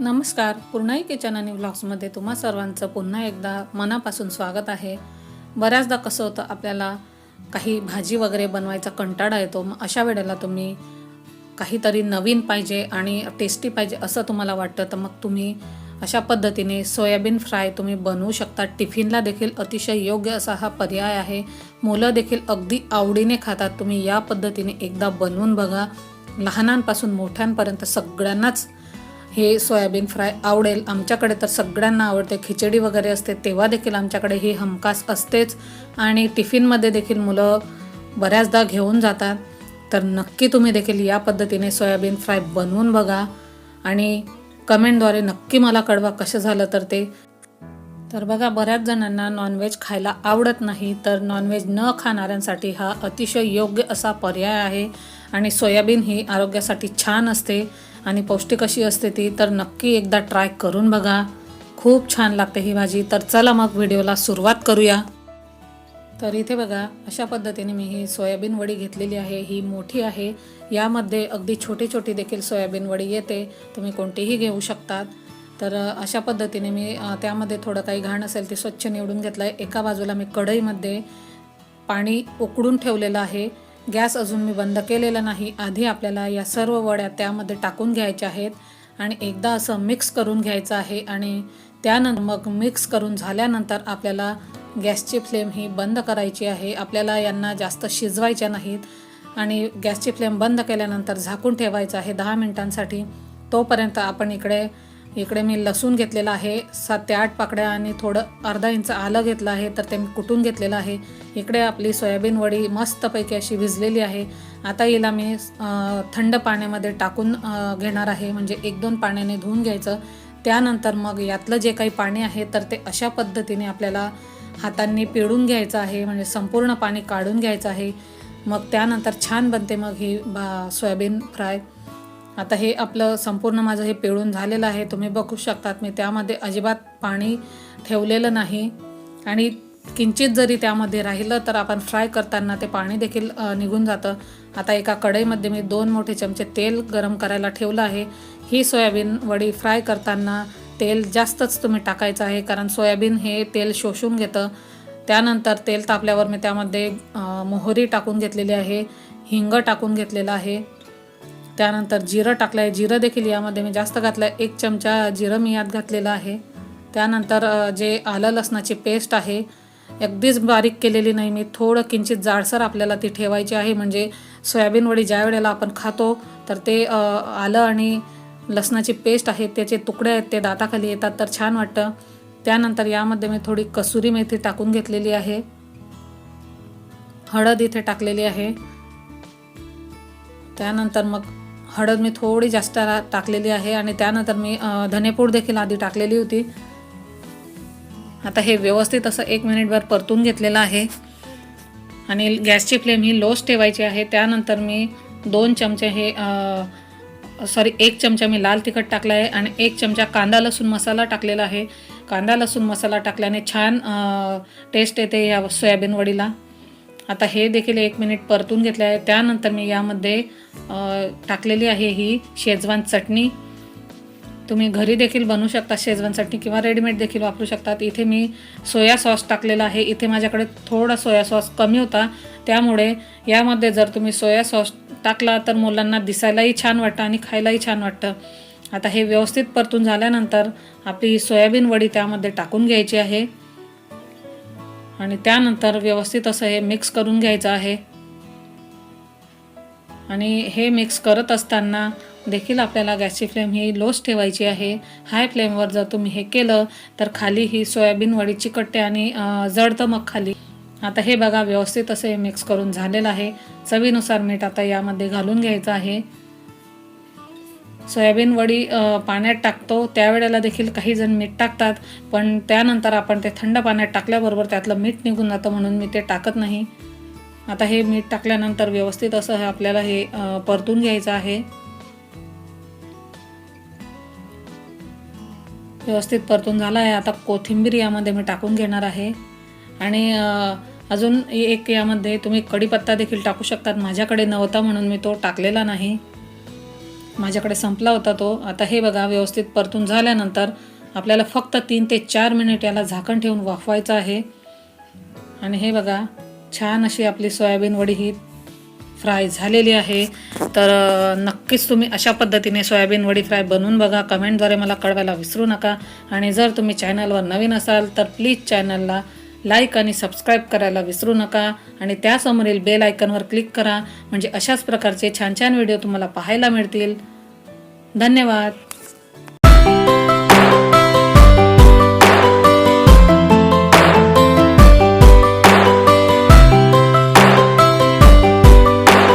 नमस्कार. पूर्णाई किचन आणि ब्लॉग्समध्ये तुम्हा सर्वांचं पुन्हा एकदा मनापासून स्वागत आहे. बऱ्याचदा कसं होतं आपल्याला काही भाजी वगैरे बनवायचा कंटाळा येतो. मग अशा वेळेला तुम्ही काहीतरी नवीन पाहिजे आणि टेस्टी पाहिजे असं तुम्हाला वाटतं तर मग तुम्ही अशा पद्धतीने सोयाबीन फ्राय तुम्ही बनवू शकता. टिफिनला देखील अतिशय योग्य असा हा पर्याय आहे. मुलं देखील अगदी आवडीने खातात. तुम्ही या पद्धतीने एकदा बनवून बघा. लहानांपासून मोठ्यांपर्यंत सगळ्यांनाच हे सोयाबीन फ्राय आवडेल. आमच्याकडे तर सगळ्यांना आवडते. खिचडी वगैरे असते तेव्हा देखील आमच्याकडे ही हमखास असतेच. आणि टिफिनमध्ये देखील मुलं बऱ्याचदा घेऊन जातात. तर नक्की तुम्ही देखील या पद्धतीने सोयाबीन फ्राय बनवून बघा. आणि कमेंटद्वारे नक्की मला कळवा कसं झालं तर ते. तर बघा बऱ्याच जणांना नॉनव्हेज खायला आवडत नाही तर नॉनव्हेज न खाणाऱ्यांसाठी हा अतिशय योग्य असा पर्याय आहे. आणि सोयाबीन ही आरोग्यासाठी छान असते. आणि पौष्टिक अशी असते ती तर नक्की एकदा ट्राय करून बघा. खूप छान लागते ही भाजी. तर चला मग व्हिडिओला सुरुवात करूया. तर इथे बघा अशा पद्धतीने मी ही सोयाबीन वडी घेतलेली आहे. ही मोठी आहे. यामध्ये अगदी छोटी छोटी देखील सोयाबीन वडी येते. तुम्ही कोणतीही घेऊ शकतात. तर अशा पद्धतीने मी त्यामध्ये थोडं काही घाण असेल ते स्वच्छ निवडून घेतलं आहे एका बाजूला मी कढईमध्ये पाणी उकडून ठेवलेलं आहे. गॅस अजून मी बंद केलेला नाही. आधी आपल्याला या सर्व वड्या त्यामध्ये टाकून घ्यायच्या आहेत आणि एकदा असं मिक्स करून घ्यायचं आहे आणि त्यानंतर मग मिक्स करून झाल्यानंतर आपल्याला गॅसची फ्लेम ही बंद करायची आहे. आपल्याला यांना जास्त शिजवायच्या नाहीत आणि गॅसची फ्लेम बंद केल्यानंतर झाकून ठेवायचं आहे दहा मिनिटांसाठी. तोपर्यंत आपण इकडे इकडे मी लसूण घेतलेला आहे सात ते आठ पाकड्या आणि थोडं अर्धा इंच आलं घेतलं आहे तर ते मी कुटून घेतलेलं आहे. इकडे आपली सोयाबीन वडी मस्तपैकी अशी भिजलेली आहे. आता हिला मी थंड पाण्यामध्ये टाकून घेणार आहे. म्हणजे एक दोन पाण्याने धुवून घ्यायचं. त्यानंतर मग यातलं जे काही पाणी आहे तर ते अशा पद्धतीने आपल्याला हातांनी पिळून घ्यायचं आहे. म्हणजे संपूर्ण पाणी काढून घ्यायचं आहे. मग त्यानंतर छान बनते मग ही बा सोयाबीन फ्राय. आता हे आपलं संपूर्ण माझं हे पिळून झालेलं आहे. तुम्ही बघू शकतात मी त्यामध्ये अजिबात पाणी ठेवलेलं नाही. आणि किंचित जरी त्यामध्ये राहिलं तर आपण फ्राय करताना ते पाणी देखील निघून जातं. आता एका कढईमध्ये मी दोन मोठे चमचे तेल गरम करायला ठेवलं आहे. ही सोयाबीन वडी फ्राय करताना तेल जास्तच तुम्ही टाकायचं आहे कारण सोयाबीन हे तेल शोषून घेतं. त्यानंतर तेल तापल्यावर मी त्यामध्ये मोहरी टाकून घेतलेली आहे हिंग टाकून घेतलेलं आहे. त्यानंतर जिरं टाकलं आहे जिरं देखील यामध्ये मी जास्त घातलं आहे एक चमचा जिरं मी यात घातलेलं आहे. त्यानंतर जे आलं लसणाची पेस्ट आहे अगदीच बारीक केलेली नाही मी. थोडं किंचित जाडसर आपल्याला ती ठेवायची आहे. म्हणजे सोयाबीन वडी ज्या वेळेला आपण खातो तर ते आलं आणि लसणाची पेस्ट आहे त्याचे तुकडे आहेत ते दाताखाली येतात तर छान वाटतं. त्यानंतर यामध्ये मी थोडी कसुरी मेथी टाकून घेतलेली आहे. हळद इथे टाकलेली आहे. त्यानंतर मग हळद मी थोडी जास्त टाकलेली आहे आणि त्यानंतर मी धनेपूड देखील आधी टाकलेली होती. आता हे व्यवस्थित असं एक मिनिटभर परतून घेतलेलं आहे. आणि गॅसची फ्लेम ही लोच ठेवायची आहे. त्यानंतर मी दोन चमचे हे सॉरी एक चमचा मी लाल तिखट टाकला आहे आणि एक चमचा कांदा लसूण मसाला टाकलेला आहे. कांदा लसूण मसाला टाकल्याने छान टेस्ट येते या सोयाबीन वडीला. आता हे देखील एक मिनिट परतून घेतले आहे त्यानंतर मी यामध्ये टाकलेली आहे ही शेजवान चटणी. तुम्ही घरी देखील बनवू शकता शेजवान चटणी किंवा रेडीमेड देखील वापरू शकतात. इथे मी सोया सॉस टाकलेला आहे. इथे माझ्याकडे थोडा सोया सॉस कमी होता. त्यामुळे यामध्ये जर तुम्ही सोया सॉस टाकला तर मुलांना दिसायलाही छान वाटतं आणि खायलाही छान वाटतं. आता हे व्यवस्थित परतून झाल्यानंतर आपली सोयाबीन वडी त्यामध्ये टाकून घ्यायची आहे. आणि त्यानंतर व्यवस्थित असं हे मिक्स करून घ्यायचं आहे. आणि हे मिक्स करत असताना देखील आपल्याला गॅसची फ्लेम ही लोच ठेवायची आहे. हाय फ्लेमवर जर तुम्ही हे केलं तर खाली ही सोयाबीन वडी चिकटते आणि जडतं जळतं मग खाली. आता हे बघा व्यवस्थित असं हे मिक्स करून झालेलं आहे. चवीनुसार मीठ आता यामध्ये घालून घ्यायचं आहे. सोयाबीन वडी पाण्यात टाकतो. त्यावेळेला देखील काही जण मीठ टाकतात. पण त्यानंतर आपण ते थंड पाण्यात टाकल्याबरोबर त्यातलं मीठ निघून जातं म्हणून मी ते टाकत नाही. आता हे मीठ टाकल्यानंतर व्यवस्थित असं आपल्याला हे परतून घ्यायचं आहे. व्यवस्थित परतून झाला आहे. आता कोथिंबीर यामध्ये मी टाकून घेणार आहे. आणि अजून एक यामध्ये तुम्ही कढीपत्ता देखील टाकू शकतात. माझ्याकडे नव्हता म्हणून मी तो टाकलेला नाही. माझ्याकडे संपला होता तो. आता हे बघा व्यवस्थित परतून झाल्यानंतर आपल्याला फक्त तीन ते चार मिनिट याला झाकण ठेवून वाफवायचं आहे. आणि हे बघा छान अशी आपली सोयाबीन वडी ही फ्राय झालेली आहे. तर नक्कीच तुम्ही अशा पद्धतीने सोयाबीन वडी फ्राय बनवून बघा. कमेंटद्वारे मला कळवायला विसरू नका. आणि जर तुम्ही चॅनलवर नवीन असाल तर प्लीज चॅनलला लाईक आणि सबस्क्राईब करायला विसरू नका आणि त्यासमोरील बेल आयकनवर क्लिक करा. म्हणजे अशाच प्रकारचे छान छान व्हिडिओ तुम्हाला पाहायला मिळतील. धन्यवाद.